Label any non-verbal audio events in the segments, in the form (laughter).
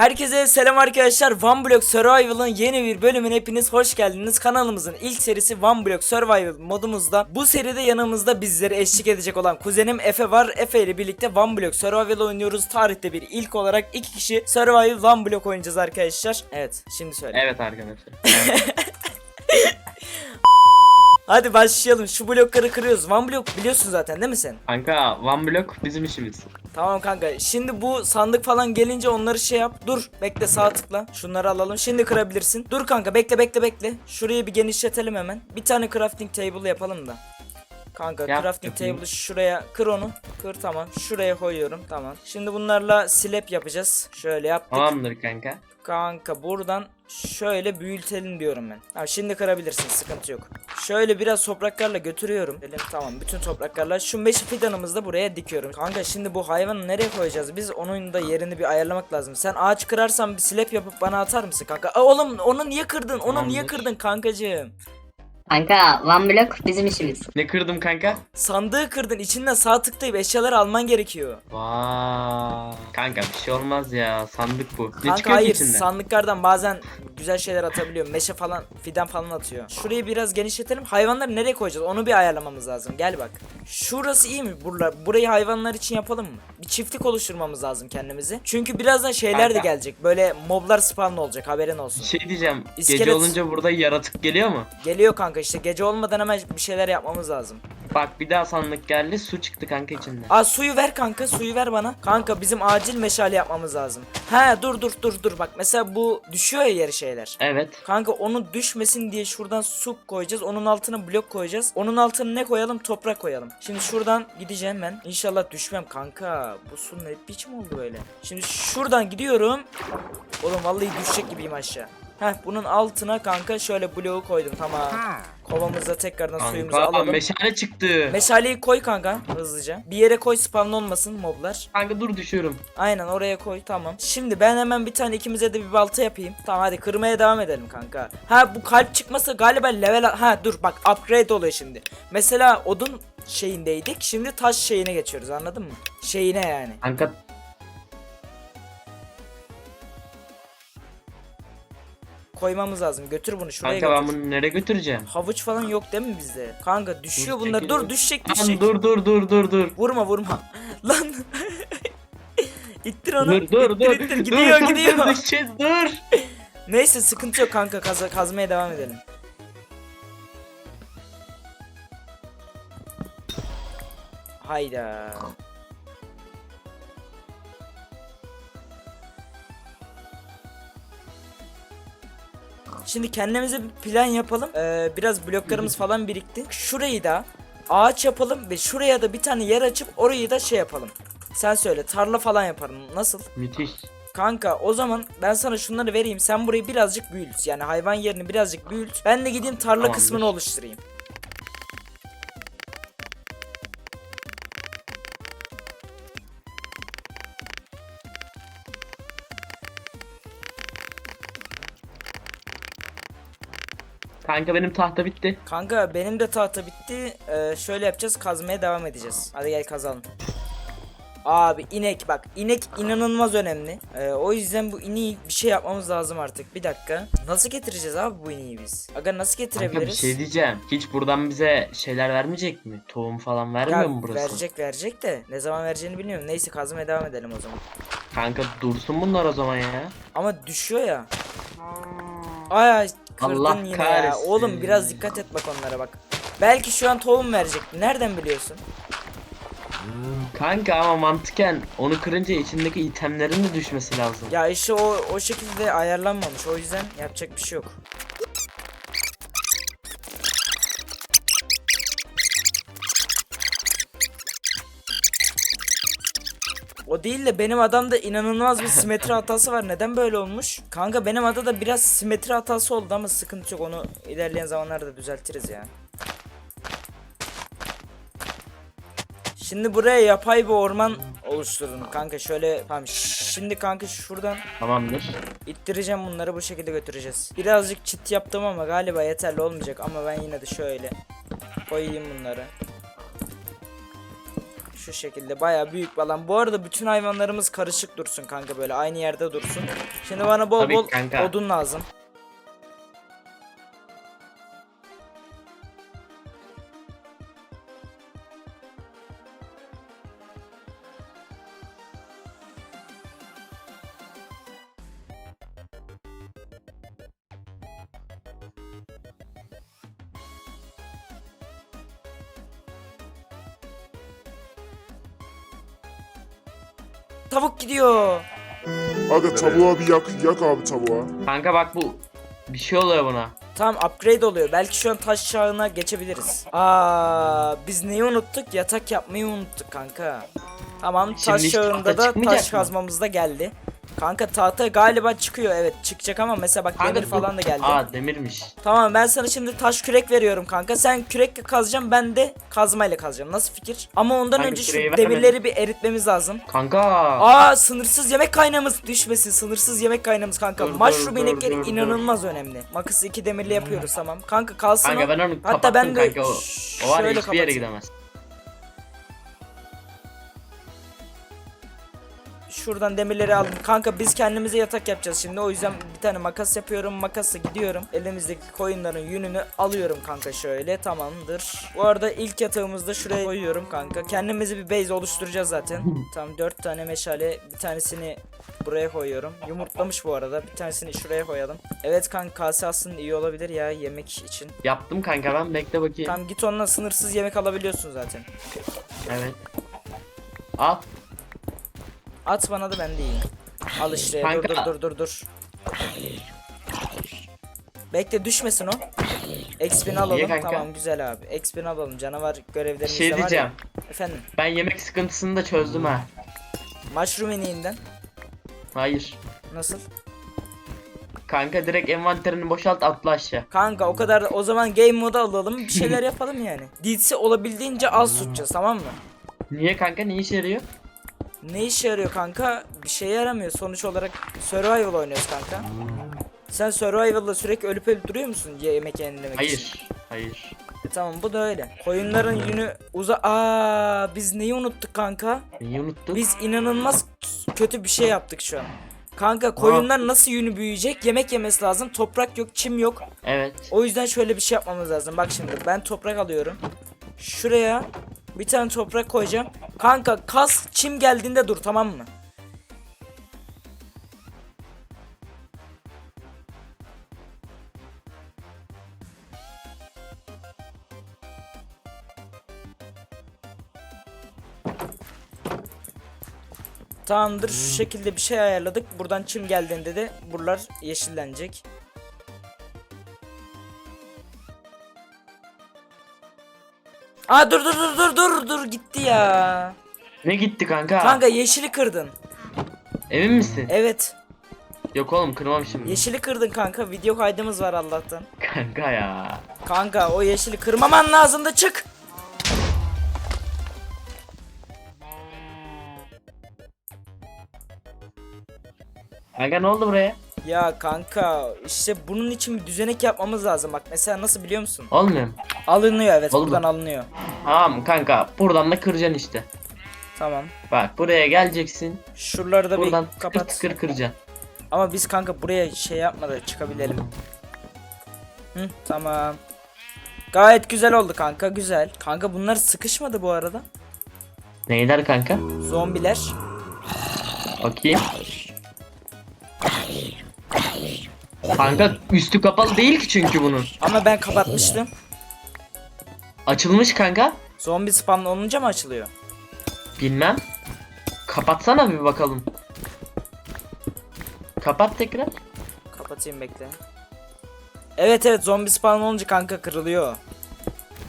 Herkese selam arkadaşlar. One Block Survival'ın yeni bir bölümüne hepiniz hoş geldiniz. Kanalımızın ilk serisi One Block Survival modumuzda. Bu seride yanımızda bizlere eşlik edecek olan kuzenim Efe var. Efe ile birlikte One Block Survival oynuyoruz. Tarihte bir ilk olarak iki kişi Survival One Block oynayacağız arkadaşlar. Evet, şimdi söyle. Evet arkadaşlar. (laughs) Hadi başlayalım. Şu blokları kırıyoruz. One Block biliyorsun zaten değil mi sen? Kanka One Block bizim işimiz. Tamam kanka. Şimdi bu sandık falan gelince onları şey yap. Dur. Bekle sağ tıkla. Şunları alalım. Şimdi kırabilirsin. Dur kanka bekle bekle bekle. Şurayı bir genişletelim hemen. Bir tane crafting table yapalım da. Kanka Yap, crafting table'ı şuraya kır onu. Kır tamam. Şuraya koyuyorum. Tamam. Şimdi bunlarla slab yapacağız. Şöyle yaptık. Tamamdır kanka. Kanka buradan şöyle büyütelim diyorum ben. Tamam şimdi kırabilirsin sıkıntı yok. Şöyle biraz topraklarla götürüyorum. Elim tamam bütün topraklarla. Şu meşe fidanımızı da buraya dikiyorum. Kanka şimdi bu hayvanı nereye koyacağız? Biz onun da yerini bir ayarlamak lazım. Sen ağaç kırarsan bir slap yapıp bana atar mısın kanka? Aa, oğlum onu niye kırdın? Onu niye kırdın kankacığım? Kanka One Block bizim işimiz. Ne kırdım kanka? Sandığı kırdın. İçinden sağ tıklayıp eşyaları alman gerekiyor. Vaa. Kanka bir şey olmaz ya. Sandık bu. Ne Kanka çıkıyor ki hayır içinden? sandıklardan bazen güzel şeyler atabiliyor. Meşe falan fidan falan atıyor. Şurayı biraz genişletelim. Hayvanları nereye koyacağız? Onu bir ayarlamamız lazım. Gel bak. Şurası iyi mi? Burla, burayı hayvanlar için yapalım mı? Bir çiftlik oluşturmamız lazım kendimize. Çünkü birazdan şeyler de Kanka. gelecek. Böyle moblar spawn olacak. Haberin olsun. şey diyeceğim. İskelet- Gece olunca burada yaratık geliyor mu? Geliyor kanka işte. Gece olmadan hemen bir şeyler yapmamız lazım. Bak bir daha sandık geldi. Su çıktı kanka içinden. Aa suyu ver kanka. Suyu ver bana. Kanka bizim acil meşale yapmamız lazım. He dur dur dur dur. Bak mesela bu düşüyor ya yeri şeyler. Evet. Kanka onu düşmesin diye şuradan su koyacağız. Onun altına blok koyacağız. Onun altına ne koyalım? Toprak koyalım. Şimdi şuradan gideceğim ben. İnşallah düşmem kanka. Bu su ne biçim oldu böyle? Şimdi şuradan gidiyorum. Oğlum vallahi düşecek gibiyim aşağı. Heh bunun altına kanka şöyle bloğu koydum tamam. Kovamızda tekrardan suyumuzu Kanka alalım. meşale çıktı. Meşaleyi koy kanka hızlıca. Bir yere koy spawn olmasın moblar. kanka dur düşüyorum. Aynen oraya koy tamam. Şimdi ben hemen bir tane ikimize de bir balta yapayım. Tamam hadi kırmaya devam edelim kanka. Ha bu kalp çıkması galiba level ha dur bak upgrade oluyor şimdi. Mesela odun şeyindeydik. Şimdi taş şeyine geçiyoruz anladın mı? Şeyine yani. Kanka Koymamız lazım. Götür bunu şuraya kanka ben götür. bunu nereye götüreceğim? Havuç falan yok değil mi bizde? Kanka düşüyor Dur, bunlar. çekil Dur düşecek Lan düşecek. dur dur dur dur dur. Vurma vurma. (laughs) Lan. (laughs) İttir onu. Dur dur İttir, dur. ittir. Gidiyor dur, gidiyor. Dur (laughs) düşeceğiz dur. Neyse sıkıntı yok kanka kaza kazmaya devam edelim. Hayda. Şimdi kendimize bir plan yapalım. Ee, biraz bloklarımız falan birikti. Şurayı da ağaç yapalım ve şuraya da bir tane yer açıp orayı da şey yapalım. Sen söyle tarla falan yaparım. Nasıl? Müthiş. Kanka o zaman ben sana şunları vereyim. Sen burayı birazcık büyült. Yani hayvan yerini birazcık büyült. Ben de gideyim tarla Tamamdır. kısmını oluşturayım. Kanka benim tahta bitti. Kanka benim de tahta bitti. Ee, şöyle yapacağız. Kazmaya devam edeceğiz. Hadi gel kazalım. Abi inek bak inek inanılmaz önemli. Ee, o yüzden bu ineği bir şey yapmamız lazım artık. Bir dakika. Nasıl getireceğiz abi bu ineği biz? Aga nasıl Kanka bir getirebiliriz? şey diyeceğim. Hiç buradan bize şeyler vermeyecek mi? Tohum falan vermiyor ya, mu burası? verecek verecek de ne zaman vereceğini bilmiyorum. Neyse kazmaya devam edelim o zaman. Kanka dursun bunlar o zaman ya. Ama düşüyor ya. Ay ay kırdın Allah yine ya. Oğlum biraz dikkat et bak onlara bak. Belki şu an tohum verecek. Nereden biliyorsun? Kanka ama mantıken onu kırınca içindeki itemlerin de düşmesi lazım. Ya işte o o şekilde ayarlanmamış. O yüzden yapacak bir şey yok. O değil de benim adamda inanılmaz bir simetri hatası var. Neden böyle olmuş? Kanka benim adada biraz simetri hatası oldu ama sıkıntı yok. Onu ilerleyen zamanlarda düzeltiriz ya. Şimdi buraya yapay bir orman oluşturun kanka şöyle tamam şimdi kanka şuradan Tamamdır. ittireceğim bunları bu şekilde götüreceğiz. Birazcık çit yaptım ama galiba yeterli olmayacak ama ben yine de şöyle koyayım bunları. Şu şekilde bayağı büyük bir alan. Bu arada bütün hayvanlarımız karışık dursun kanka böyle aynı yerde dursun. Şimdi bana bol Tabii bol kanka. odun lazım. Gidiyor. Aga tavuğa bir yak, yak abi tavuğa. Kanka bak bu bir şey oluyor buna. Tamam upgrade oluyor. Belki şu an taş çağına geçebiliriz. Aa, biz neyi unuttuk? Yatak yapmayı unuttuk kanka. Tamam Şimdi taş hiç çağında tahta da çıkmayacak taş mı? kazmamız da geldi. Kanka tahta galiba çıkıyor evet çıkacak ama mesela bak Kanka demir dur. falan da geldi. Aa demirmiş. Tamam ben sana şimdi taş kürek veriyorum kanka. Sen kürekle kazacağım ben de kazmayla kazacağım. Nasıl fikir? Ama ondan Kanka önce şu küreği demirleri bir eritmemiz lazım. Kanka. Aa sınırsız yemek kaynağımız düşmesin. Sınırsız yemek kaynağımız kanka. Dur, dur, Mushroom dur, inekleri dur, dur. inanılmaz önemli. Makası iki demirle yapıyoruz tamam. Kanka kalsın Kanka o. ben onu Hatta kapattım ben de kanka o. O var ya şöyle hiçbir yere kapatayım. gidemez. Şuradan demirleri aldım. Kanka biz kendimize yatak yapacağız şimdi. O yüzden bir tane makas yapıyorum. Makasla gidiyorum. Elimizdeki koyunların yününü alıyorum kanka şöyle. Tamamdır. Bu arada ilk yatağımızı da şuraya koyuyorum kanka. Kendimize bir base oluşturacağız zaten. (laughs) Tamam 4 tane meşale. Bir tanesini buraya koyuyorum. Yumurtlamış bu arada. Bir tanesini şuraya koyalım. Evet kanka kase aslında iyi olabilir ya yemek için. Yaptım kanka ben bekle bakayım. Tamam git onunla sınırsız yemek alabiliyorsun zaten. Evet. Al. At bana da ben de yiyeyim. Al işte. Dur dur dur dur dur. Bekle düşmesin o. XP'ni alalım. Tamam güzel abi. XP'ni alalım. Canavar Bir görevlerimiz şey var diyeceğim. ya. Efendim. Ben yemek sıkıntısını da çözdüm ha. Mushroom iniğinden. Hayır. Nasıl? Kanka direkt envanterini boşalt atla aşağı. Kanka o kadar o zaman game modu alalım. Bir şeyler (laughs) yapalım yani. DLC olabildiğince az tutacağız tamam mı? Niye kanka ne işe yarıyor? Ne işe yarıyor kanka? Bir şeye yaramıyor. Sonuç olarak survival oynuyoruz kanka. Sen survival'da sürekli ölüp ölüp duruyor musun yemek yenilemek için? Hayır. Hayır. E tamam bu da öyle. Koyunların yünü uza... Aa biz neyi unuttuk kanka? Neyi unuttuk? Biz inanılmaz kötü bir şey yaptık şu an. Kanka koyunlar nasıl yünü büyüyecek? Yemek yemesi lazım. Toprak yok, çim yok. Evet. O yüzden şöyle bir şey yapmamız lazım. Bak şimdi ben toprak alıyorum. Şuraya bir tane toprak koyacağım. Kanka kas çim geldiğinde dur tamam mı? Tamamdır şu şekilde bir şey ayarladık. Buradan çim geldiğinde de buralar yeşillenecek. Aa dur dur dur dur dur dur gitti ya. Ne gitti kanka? Kanka yeşili kırdın. Emin misin? Evet. Yok oğlum kırmam şimdi. Yeşili kırdın kanka. Video kaydımız var Allah'tan. Kanka ya. Kanka o yeşili kırmaman lazım da çık. Kanka ne oldu buraya? Ya kanka işte bunun için bir düzenek yapmamız lazım. Bak mesela nasıl biliyor musun? Olmuyor mu? Alınıyor evet Oldu. buradan alınıyor. Tamam kanka buradan da kıracaksın işte. Tamam. Bak buraya geleceksin. Şuraları da Buradan bir kapat. tıkır kıracaksın. Ama biz kanka buraya şey yapmadan çıkabilelim. Hı tamam. Gayet güzel oldu kanka güzel. Kanka bunlar sıkışmadı bu arada. Neyler kanka? Zombiler. Bakayım. Kanka üstü kapalı değil ki çünkü bunun. Ama ben kapatmıştım. Açılmış kanka. Zombi spawn olunca mı açılıyor? Bilmem. Kapatsana bir bakalım. Kapat tekrar. Kapatayım bekle. Evet evet zombi olunca kanka kırılıyor.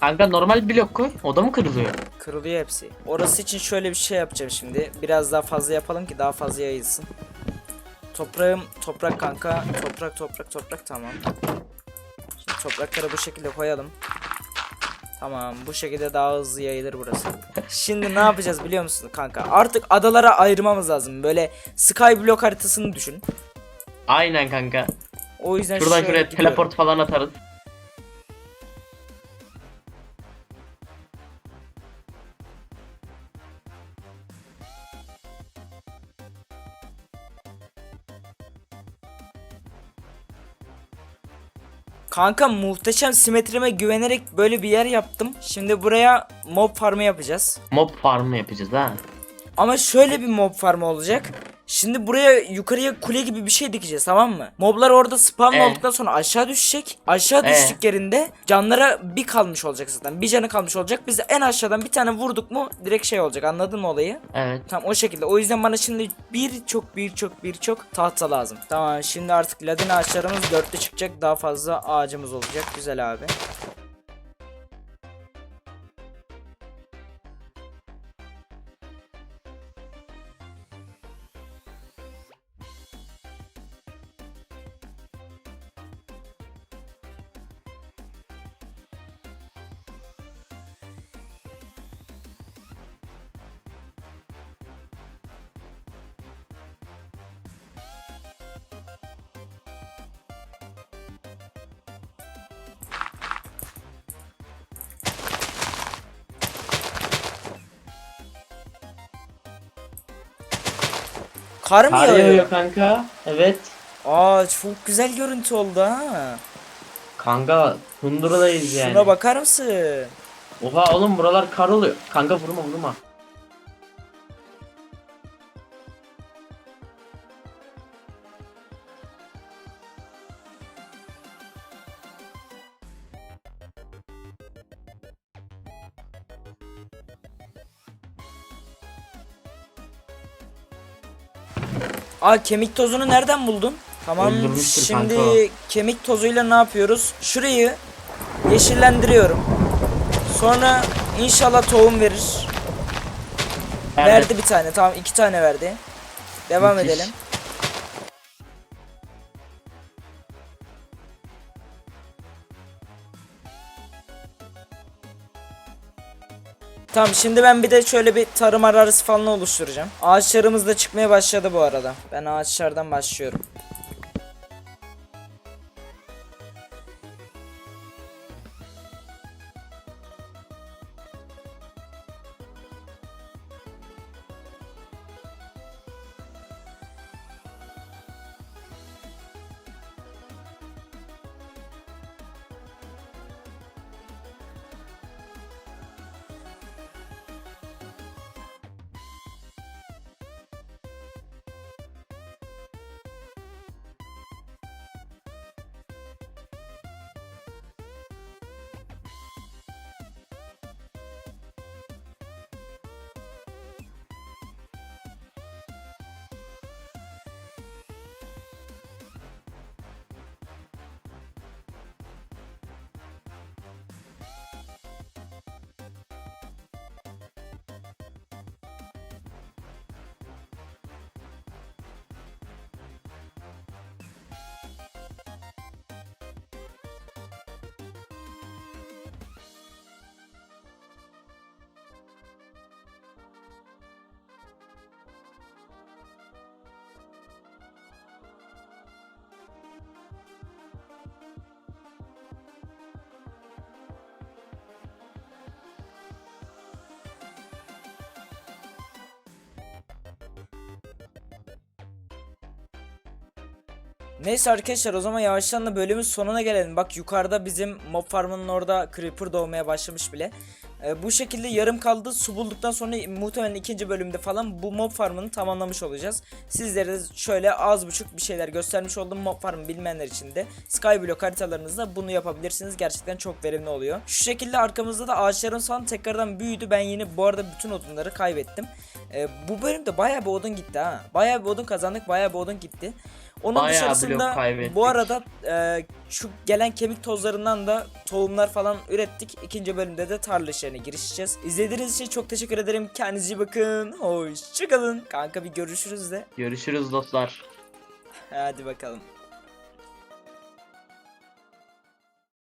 Kanka normal blok koy. O da mı kırılıyor? Kırılıyor hepsi. Orası için şöyle bir şey yapacağım şimdi. Biraz daha fazla yapalım ki daha fazla yayılsın. Toprağım toprak kanka. Toprak toprak toprak tamam. Şimdi toprakları bu şekilde koyalım. Tamam bu şekilde daha hızlı yayılır burası. Şimdi ne yapacağız biliyor musun kanka? Artık adalara ayırmamız lazım. Böyle Skyblock haritasını düşün. Aynen kanka. O yüzden Şuradan şuraya gidiyorum. teleport falan atarız. Kanka muhteşem simetrime güvenerek böyle bir yer yaptım. Şimdi buraya mob farmı yapacağız. Mob farmı yapacağız ha. Ama şöyle bir mob farmı olacak. Şimdi buraya yukarıya kule gibi bir şey dikeceğiz tamam mı? Moblar orada spawn Ee? olduktan sonra aşağı düşecek. Aşağı Ee? düştüklerinde canlara bir kalmış olacak zaten. Bir canı kalmış olacak. Biz en aşağıdan bir tane vurduk mu direkt şey olacak anladın mı olayı? Evet. Tam o şekilde. O yüzden bana şimdi birçok birçok birçok tahta lazım. Tamam şimdi artık ladin ağaçlarımız dörtlü çıkacak. Daha fazla ağacımız olacak. Güzel abi. Kar mı Kar yağıyor? yağıyor kanka. Evet. Aa çok güzel görüntü oldu ha. Kanka Tundura'dayız yani. Şuna bakar mısın? Oha oğlum buralar kar oluyor. Kanka vurma vurma. Aa kemik tozunu nereden buldun? Tamam Öldürmüştür şimdi kanka o. kemik tozuyla ne yapıyoruz? Şurayı yeşillendiriyorum. Sonra inşallah tohum verir. Verdi bir tane tamam iki tane verdi. Devam Müthiş. edelim. Tamam şimdi ben bir de şöyle bir tarım arazisi falan oluşturacağım. Ağaçlarımız da çıkmaya başladı bu arada. Ben ağaçlardan başlıyorum. Neyse arkadaşlar o zaman yavaştan da bölümün sonuna gelelim. Bak yukarıda bizim mob farmının orada creeper doğmaya başlamış bile. Ee, bu şekilde yarım kaldı. Su bulduktan sonra muhtemelen ikinci bölümde falan bu mob farmını tamamlamış olacağız. Sizlere de şöyle az buçuk bir şeyler göstermiş oldum. Mob farmı bilmeyenler için de Skyblock haritalarınızda bunu yapabilirsiniz. Gerçekten çok verimli oluyor. Şu şekilde arkamızda da ağaçların son tekrardan büyüdü. Ben yine bu arada bütün odunları kaybettim. Ee, bu bölümde bayağı bir odun gitti ha. Bayağı bir odun kazandık. Bayağı bir odun gitti. Onun Bayağı blok dışarısında kaybettik. bu arada e, şu gelen kemik tozlarından da tohumlar falan ürettik. İkinci bölümde de tarla işlerine girişeceğiz. İzlediğiniz için çok teşekkür ederim. Kendinize iyi bakın. Hoşçakalın. Kanka bir görüşürüz de. Görüşürüz dostlar. Hadi bakalım.